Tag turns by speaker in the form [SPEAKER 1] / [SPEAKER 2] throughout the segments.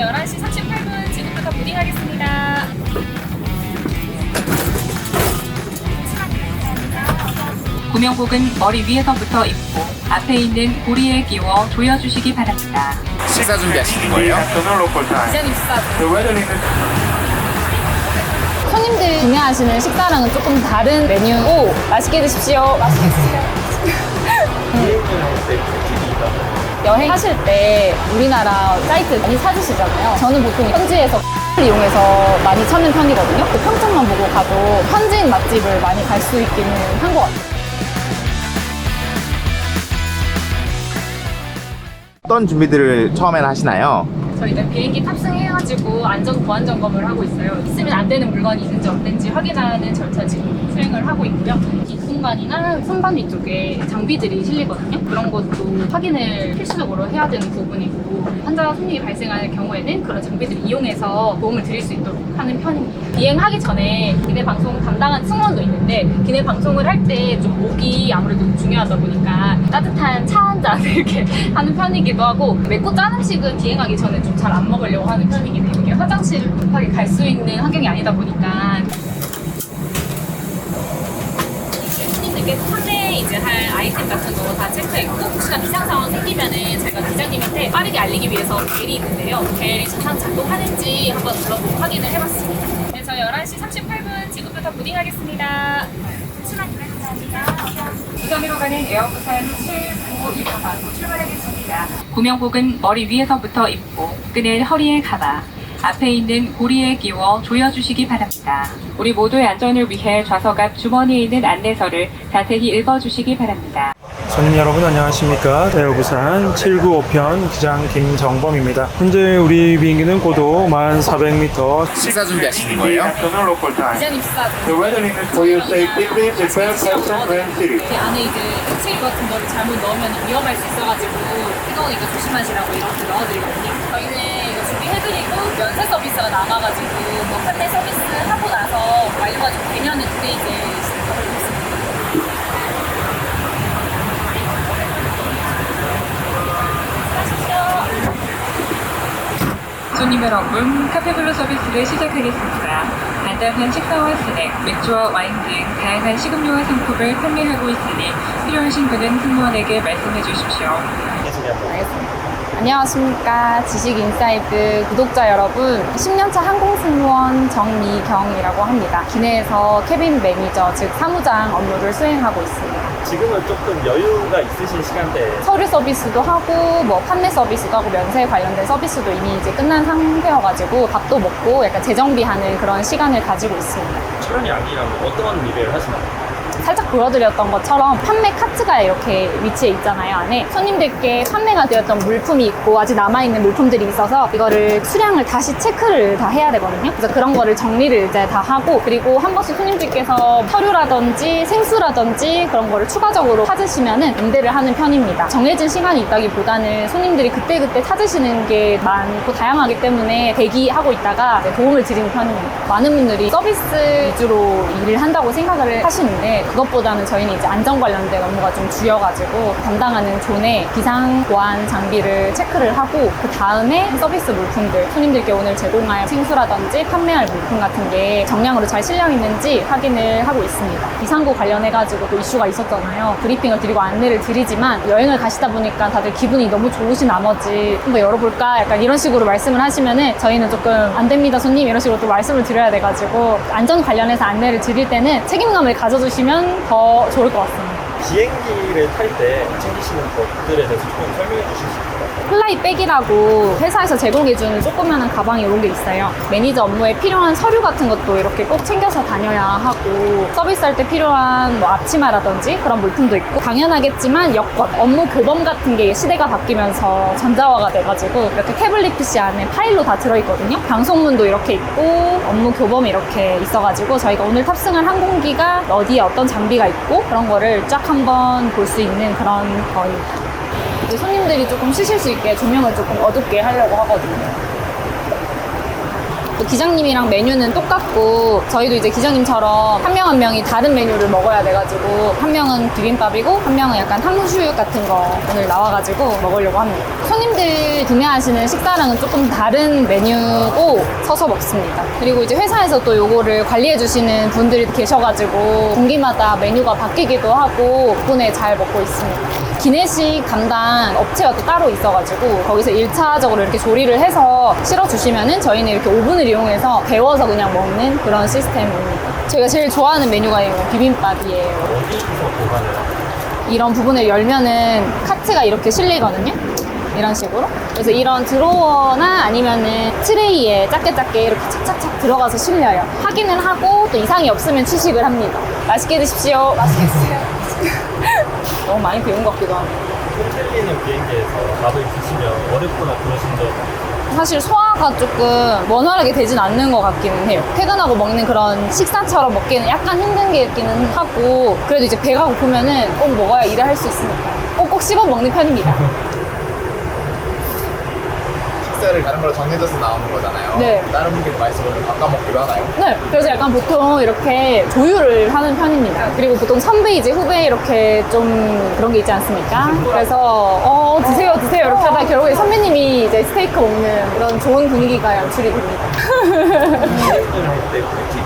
[SPEAKER 1] 11시 38분 지금부터 무딩하겠습니다. 구명복은 머리 위에서부터 입고 앞에 있는 고리에 끼워 조여주시기 바랍니다.
[SPEAKER 2] 식사 준비하시는 거예요?
[SPEAKER 1] 기자님 식사
[SPEAKER 3] 손님들 구매하시는 식사랑은 조금 다른 메뉴고 맛있게 드십시오. 맛있게 드세요. 여행 하실 때 우리나라 사이트 많이 찾으시잖아요. 저는 보통 현지에서 을 이용해서 많이 찾는 편이거든요. 그 평점만 보고 가도 현지인 맛집을 많이 갈 수 있기는 한 것 같아요.
[SPEAKER 2] 어떤 준비들을 처음에는 하시나요?
[SPEAKER 1] 저희는 비행기 탑승해가지고 안전 보안 점검을 하고 있어요. 있으면 안 되는 물건이 있는지 없는지 확인하는 절차 지금 수행을 하고 있고요. 뒷공간이나 선반 위쪽에 장비들이 실리거든요. 그런 것도 확인을 필수적으로 해야 되는 부분이고 환자 손님이 발생할 경우에는 그런 장비들을 이용해서 도움을 드릴 수 있도록 하는 편입니다. 비행하기 전에 기내 방송 담당한 승무원도 있는데 기내 방송을 할 때 좀 목이 아무래도 중요하다 보니까 따뜻한 차 한잔 이렇게 하는 편이기도 하고 맵고 짠 음식은 비행하기 전에 좀잘 안 먹으려고 하는 편이기 때문에 화장실을 급하게 갈 수 있는 환경이 아니다 보니까 손님들께 판매 이제 할 아이템 같은 거 다 체크했고 혹시나 비상 상황 생기면은 제가 기자님한테 빠르게 알리기 위해서 벨이 있는데요. 벨이 정상 작동하는지 한번 눌러보고 확인을 해봤습니다. 네, 저 11시 38분 지금부터 무딩하겠습니다. 출발 감사합니다. 부산으로 가는 에어부산 7924로 출발하겠습니다. 구명복은 머리 위에서부터 입고 끈을 허리에 감아 앞에 있는 고리에 끼워 조여주시기 바랍니다. 우리 모두의 안전을 위해 좌석 앞 주머니에 있는 안내서를 자세히 읽어주시기 바랍니다.
[SPEAKER 4] 손님 여러분 안녕하십니까 대우부산 795편 기장 김정범입니다 현재 우리 비행기는 고도 1400m
[SPEAKER 2] 식사 준비하시는 거예요?
[SPEAKER 5] and seat.
[SPEAKER 1] 이 안에 이제 액체류 같은 거를 잘못 넣으면 위험할 수 있어가지고 뜨거우니까 조심하시라고 이렇게 넣어드리거든요. 저희는 이거 준비해드리고 면세 서비스가 남아가지고 뭐 판매 서비스 하고 나서 완료가 좀 되면은 그때 이제 시작하고 있습니다. 수고하십시오. 손님 여러분, 카페블루 서비스를 시작하겠습니다. 간단한 식사와 스낵, 맥주와 와인 등 다양한 식음료와 상품을 판매하고 있으니 필요하신 분은 승무원에게 말씀해 주십시오.
[SPEAKER 3] 알겠습니다. 안녕하십니까. 지식인사이드 구독자 여러분. 10년차 항공승무원 정미경이라고 합니다. 기내에서 캐빈 매니저, 즉 사무장 업무를 수행하고 있습니다.
[SPEAKER 6] 지금은 조금 여유가 있으신 시간대
[SPEAKER 3] 서류 서비스도 하고 뭐 판매 서비스도 하고 면세 관련된 서비스도 이미 이제 끝난 상태여가지고 밥도 먹고 약간 재정비하는 그런 시간을 가지고 있습니다.
[SPEAKER 6] 출연이 아니라면 어떤 일을 하시나요?
[SPEAKER 3] 살짝 보여드렸던 것처럼 판매 카트가 이렇게 위치해 있잖아요 안에. 손님들께 판매가 되었던 물품이 있고 아직 남아있는 물품들이 있어서 이거를 수량을 다시 체크를 다 해야 되거든요. 그래서 그런 거를 정리를 이제 다 하고 그리고 한 번씩 손님들께서 서류라든지 생수라든지 그런 거를 추가적으로 찾으시면은 응대를 하는 편입니다. 정해진 시간이 있다기보다는 손님들이 그때그때 찾으시는 게 많고 다양하기 때문에 대기하고 있다가 도움을 드리는 편입니다. 많은 분들이 서비스 위주로 일을 한다고 생각을 하시는데 그것보다는 저희는 이제 안전 관련된 업무가 좀 주여가지고 담당하는 존에 비상 보안 장비를 체크를 하고 그 다음에 서비스 물품들 손님들께 오늘 제공할 생수라든지 판매할 물품 같은 게 정량으로 잘 실려 있는지 확인을 하고 있습니다. 비상구 관련해가지고 또 이슈가 있었잖아요. 브리핑을 드리고 안내를 드리지만 여행을 가시다 보니까 다들 기분이 너무 좋으신 나머지 한번 열어볼까 약간 이런 식으로 말씀을 하시면은 저희는 조금 안 됩니다 손님 이런 식으로 또 말씀을 드려야 돼가지고 안전 관련해서 안내를 드릴 때는 책임감을 가져주시면 더 좋을 것 같습니다.
[SPEAKER 6] 비행기를 탈 때 챙기시는 것들에 대해서 조금 설명해 주실 수 있을까요?
[SPEAKER 3] 플라이 백이라고 회사에서 제공해주는 조그마한 가방이 이런 게 있어요. 매니저 업무에 필요한 서류 같은 것도 이렇게 꼭 챙겨서 다녀야 하고 서비스할 때 필요한 뭐 앞치마라든지 그런 물품도 있고 당연하겠지만 여권, 업무 교범 같은 게 시대가 바뀌면서 전자화가 돼가지고 이렇게 태블릿 PC 안에 파일로 다 들어있거든요. 방송문도 이렇게 있고 업무 교범이 이렇게 있어가지고 저희가 오늘 탑승할 항공기가 어디에 어떤 장비가 있고 그런 거를 쫙 한번 볼 수 있는 그런 거입니다. 이제 손님들이 조금 쉬실 수 있게 조명을 조금 어둡게 하려고 하거든요. 또 기장님이랑 메뉴는 똑같고 저희도 이제 기장님처럼 한 명 한 명이 다른 메뉴를 먹어야 돼가지고 한 명은 비빔밥이고 한 명은 약간 탕수육 같은 거 오늘 나와가지고 먹으려고 합니다. 손님들 구매하시는 식사랑은 조금 다른 메뉴고 서서 먹습니다. 그리고 이제 회사에서 또 요거를 관리해주시는 분들이 계셔가지고 분기마다 메뉴가 바뀌기도 하고 덕분에 잘 먹고 있습니다. 기내식 담당 업체가 또 따로 있어가지고 거기서 1차적으로 이렇게 조리를 해서 실어주시면은 저희는 이렇게 오븐을 이용해서 데워서 그냥 먹는 그런 시스템입니다. 저희가 제일 좋아하는 메뉴가 이 비빔밥이에요. 이런 부분을 열면은 카트가 이렇게 실리거든요. 이런 식으로. 그래서 이런 드로어나 아니면은 트레이에 작게 작게 이렇게 착착착 들어가서 실려요. 확인을 하고 또 이상이 없으면 취식을 합니다. 맛있게 드십시오. 맛있게 드세요. 너무 많이 배운 것 같기도 하고.
[SPEAKER 6] 호텔리는 비행기에서 밥을 드시면 어렵거나 그러신 적
[SPEAKER 3] 사실 소화가 조금 원활하게 되진 않는 것 같기는 해요. 퇴근하고 먹는 그런 식사처럼 먹기는 약간 힘든 게 있기는 하고, 그래도 이제 배가 고프면은 꼭 먹어야 일을 할 수 있으니까. 꼭꼭 씹어 먹는 편입니다.
[SPEAKER 2] 식사를 다른 걸로 정해져서 나오는 거잖아요.
[SPEAKER 3] 네.
[SPEAKER 2] 다른 분께 말씀을 바꿔 먹기로 하나요?
[SPEAKER 3] 네, 그래서 약간 보통 이렇게 조율을 하는 편입니다. 그리고 보통 선배 이제 후배 이렇게 좀 그런 게 있지 않습니까? 그래서 어 드세요 드세요 이렇게 하다 결국에 선배님이 이제 스테이크 먹는 그런 좋은 분위기가 연출이 됩니다.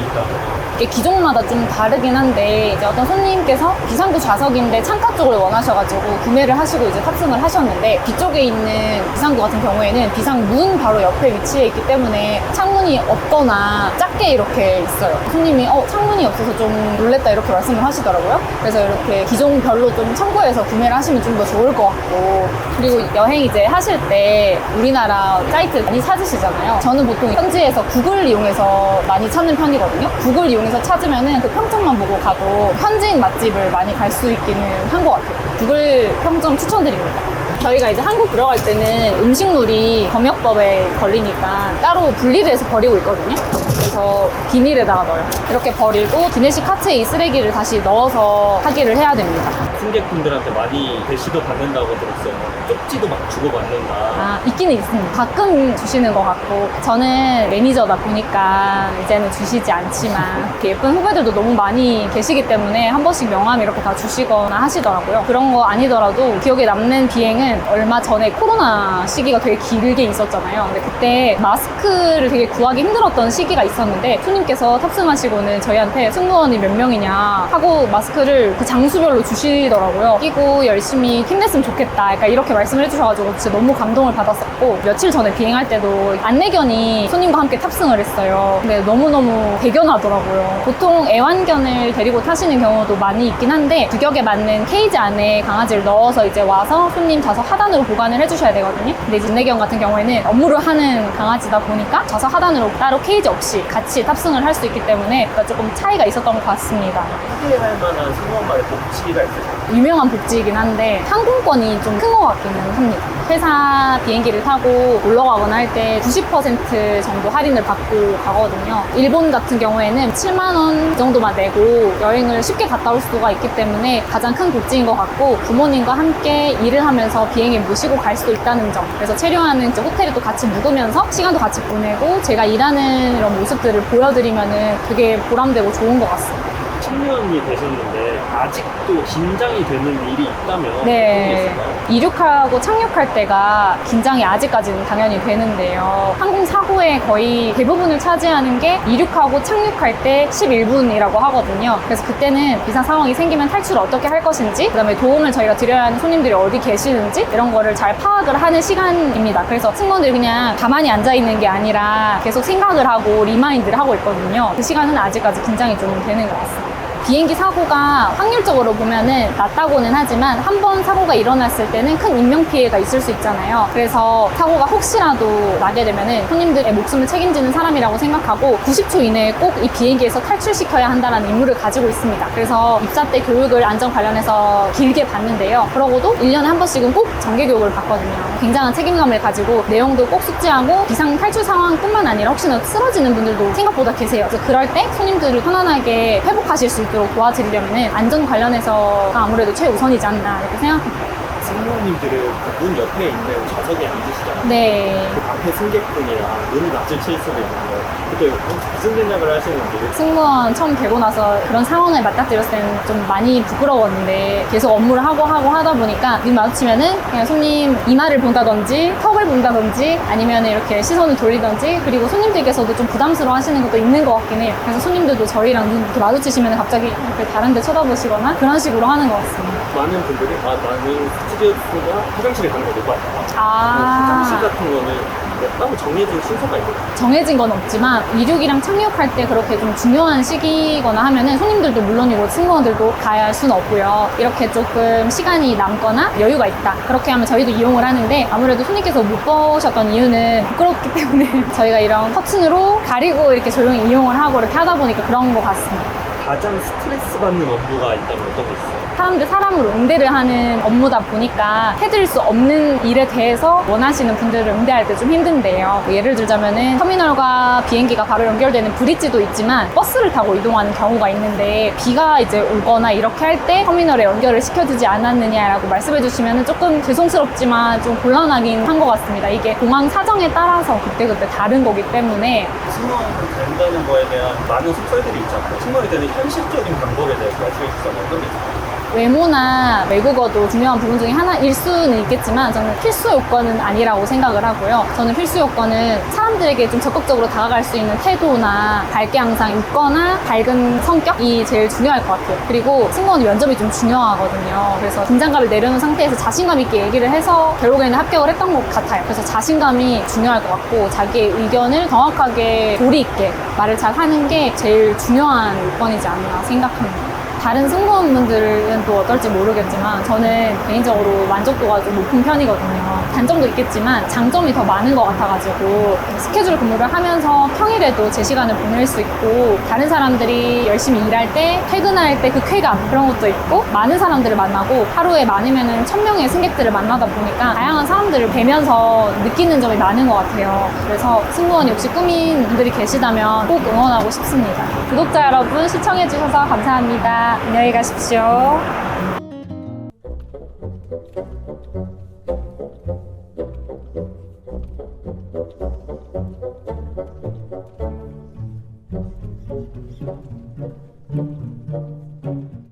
[SPEAKER 6] 있다면
[SPEAKER 3] 이게 기종마다 좀 다르긴 한데 이제 어떤 손님께서 비상구 좌석인데 창가 쪽을 원하셔가지고 구매를 하시고 이제 탑승을 하셨는데 뒤쪽에 있는 비상구 같은 경우에는 비상 문 바로 옆에 위치해 있기 때문에 창문이 없거나 작게 이렇게 있어요. 손님이 어 창문이 없어서 좀 놀랬다 이렇게 말씀을 하시더라고요. 그래서 이렇게 기종별로 좀 참고해서 구매를 하시면 좀 더 좋을 것 같고 그리고 여행 이제 하실 때 우리나라 사이트 많이 찾으시잖아요. 저는 보통 현지에서 구글 이용해서 많이 찾는 편이거든요. 구글 이용해서 찾으면은 그 평점만 보고 가도 현지인 맛집을 많이 갈 수 있기는 한 것 같아요. 구글 평점 추천드립니다. 저희가 이제 한국 들어갈 때는 음식물이 검역법에 걸리니까 따로 분리를 해서 버리고 있거든요. 그래서 비닐에다가 넣어요. 이렇게 버리고 기내식 카트에 이 쓰레기를 다시 넣어서 하기를 해야 됩니다.
[SPEAKER 6] 승객분들한테 많이 대시도 받는다고 들었어요. 쪽지도 막 주고 받는다.
[SPEAKER 3] 아, 있기는 있습니다. 가끔 주시는 것 같고, 저는 매니저다 보니까 이제는 주시지 않지만, 이렇게 예쁜 후배들도 너무 많이 계시기 때문에 한 번씩 명함 이렇게 다 주시거나 하시더라고요. 그런 거 아니더라도 기억에 남는 비행 은 얼마 전에 코로나 시기가 되게 길게 있었잖아요. 근데 그때 마스크를 되게 구하기 힘들었던 시기가 있었는데, 손님께서 탑승하시고는 저희한테 승무원이 몇 명이냐 하고 마스크를 그 장수별로 주시더라고요. 끼고 열심히 힘냈으면 좋겠다. 약간 이렇게 말씀을 해주셔가지고 진짜 너무 감동을 받았었고 며칠 전에 비행할 때도 안내견이 손님과 함께 탑승을 했어요. 근데 너무너무 대견하더라고요. 보통 애완견을 데리고 타시는 경우도 많이 있긴 한데 규격에 맞는 케이지 안에 강아지를 넣어서 이제 와서 손님 좌석 하단으로 보관을 해주셔야 되거든요. 근데 이제 안내견 같은 경우에는 업무를 하는 강아지다 보니까 좌석 하단으로 따로 케이지 없이 같이 탑승을 할 수 있기 때문에 그러니까 조금 차이가 있었던 것 같습니다.
[SPEAKER 6] 소개할 만한 승무원만의 복지가 있어요.
[SPEAKER 3] 유명한 복지이긴 한데 항공권이 좀 큰 것 같기는 합니다. 회사 비행기를 타고 놀러 가거나 할 때 90% 정도 할인을 받고 가거든요. 일본 같은 경우에는 7만 원 정도만 내고 여행을 쉽게 갔다 올 수가 있기 때문에 가장 큰 복지인 것 같고 부모님과 함께 일을 하면서 비행에 모시고 갈 수도 있다는 점. 그래서 체류하는 호텔에 또 같이 묵으면서 시간도 같이 보내고 제가 일하는 이런 모습들을 보여드리면은 되게 보람되고 좋은 것 같습니다.
[SPEAKER 6] 10년이 되셨는데 아직도 긴장이 되는 일이 있다면 어떤 게
[SPEAKER 3] 네. 이륙하고 착륙할 때가 긴장이 아직까지는 당연히 되는데요. 항공 사고의 거의 대부분을 차지하는 게 이륙하고 착륙할 때 11분이라고 하거든요. 그래서 그때는 비상 상황이 생기면 탈출을 어떻게 할 것인지, 그 다음에 도움을 저희가 드려야 하는 손님들이 어디 계시는지, 이런 거를 잘 파악을 하는 시간입니다. 그래서 승무원들이 그냥 가만히 앉아 있는 게 아니라 계속 생각을 하고 리마인드를 하고 있거든요. 그 시간은 아직까지 긴장이 좀 되는 것 같습니다. 비행기 사고가 확률적으로 보면은 낮다고는 하지만 한 번 사고가 일어났을 때는 큰 인명피해가 있을 수 있잖아요. 그래서 사고가 혹시라도 나게 되면은 손님들의 목숨을 책임지는 사람이라고 생각하고 90초 이내에 꼭 이 비행기에서 탈출시켜야 한다는 임무를 가지고 있습니다. 그래서 입사 때 교육을 안전 관련해서 길게 받는데요. 그러고도 1년에 한 번씩은 꼭 정기 교육을 받거든요. 굉장한 책임감을 가지고 내용도 꼭 숙지하고 비상 탈출 상황뿐만 아니라 혹시나 쓰러지는 분들도 생각보다 계세요. 그래서 그럴 때 손님들을 편안하게 회복하실 수 있도록 도와드리려면 안전 관련해서가 아무래도 최우선이지 않나 이렇게 생각합니다.
[SPEAKER 6] 승무원님들은 문 옆에 있는 좌석에 앉으시잖아요.
[SPEAKER 3] 네.
[SPEAKER 6] 그 앞에 승객분이랑 눈이 마주칠 수도 있는 거. 그때 무슨 생각을 하시는지.
[SPEAKER 3] 승무원 처음 되고 나서 그런 상황을 맞닥뜨렸을 때는 좀 많이 부끄러웠는데 계속 업무를 하고 하고 하다 보니까 눈 마주치면은 그냥 손님 이마를 본다든지 턱을 본다든지 아니면 이렇게 시선을 돌리든지 그리고 손님들께서도 좀 부담스러워 하시는 것도 있는 것 같긴 해요. 그래서 손님들도 저희랑 눈 이렇게 마주치시면 갑자기 이렇게 다른 데 쳐다보시거나 그런 식으로 하는 것 같습니다.
[SPEAKER 6] 많은 분들이 아 나는 스튜디오가 화장실에 가는 거못 봤다.
[SPEAKER 3] 아.
[SPEAKER 6] 화장실 같은 거는 뭐 따로 정해진 순서가 있나요?
[SPEAKER 3] 정해진 건 없지만 이륙이랑 착륙할 때 그렇게 좀 중요한 시기거나 하면은 손님들도 물론이고 승무원들도 가야 할 수는 없고요. 이렇게 조금 시간이 남거나 여유가 있다. 그렇게 하면 저희도 이용을 하는데 아무래도 손님께서 못 보셨던 이유는 부끄럽기 때문에 저희가 이런 커튼으로 가리고 이렇게 조용히 이용을 하고 이렇게 하다 보니까 그런 것 같습니다.
[SPEAKER 6] 가장 스트레스 받는 업무가 있다면 어떤 게 있어요?
[SPEAKER 3] 사람들 사람으로 응대를 하는 업무다 보니까 해드릴 수 없는 일에 대해서 원하시는 분들을 응대할 때 좀 힘든데요. 뭐 예를 들자면은 터미널과 비행기가 바로 연결되는 브릿지도 있지만 버스를 타고 이동하는 경우가 있는데 비가 이제 오거나 이렇게 할 때 터미널에 연결을 시켜주지 않았느냐라고 말씀해 주시면 조금 죄송스럽지만 좀 곤란하긴 한 것 같습니다. 이게 공항 사정에 따라서 그때그때 다른 거기 때문에
[SPEAKER 6] 승무원이 된다는 거에 대한 많은 속설들이 있잖아요. 승무원이 되는 현실적인 방법에 대해서 말씀해 주시면 어떤 게 있어요?
[SPEAKER 3] 외모나 외국어도 중요한 부분 중에 하나일 수는 있겠지만 저는 필수 요건은 아니라고 생각을 하고요. 저는 필수 요건은 사람들에게 좀 적극적으로 다가갈 수 있는 태도나 밝게 항상 있거나 밝은 성격이 제일 중요할 것 같아요. 그리고 승무원 면접이 좀 중요하거든요. 그래서 긴장감을 내려놓은 상태에서 자신감 있게 얘기를 해서 결국에는 합격을 했던 것 같아요. 그래서 자신감이 중요할 것 같고 자기의 의견을 정확하게 도리 있게 말을 잘 하는 게 제일 중요한 요건이지 않나 생각합니다. 다른 승무원분들은 또 어떨지 모르겠지만 저는 개인적으로 만족도가 좀 높은 편이거든요. 단점도 있겠지만 장점이 더 많은 것 같아가지고 스케줄 근무를 하면서 평일에도 제 시간을 보낼 수 있고 다른 사람들이 열심히 일할 때 퇴근할 때 그 쾌감 그런 것도 있고 많은 사람들을 만나고 하루에 많으면은 천 명의 승객들을 만나다 보니까 다양한 사람들을 뵈면서 느끼는 점이 많은 것 같아요. 그래서 승무원이 혹시 꿈인 분들이 계시다면 꼭 응원하고 싶습니다. 구독자 여러분 시청해주셔서 감사합니다. 안녕히 가십시오.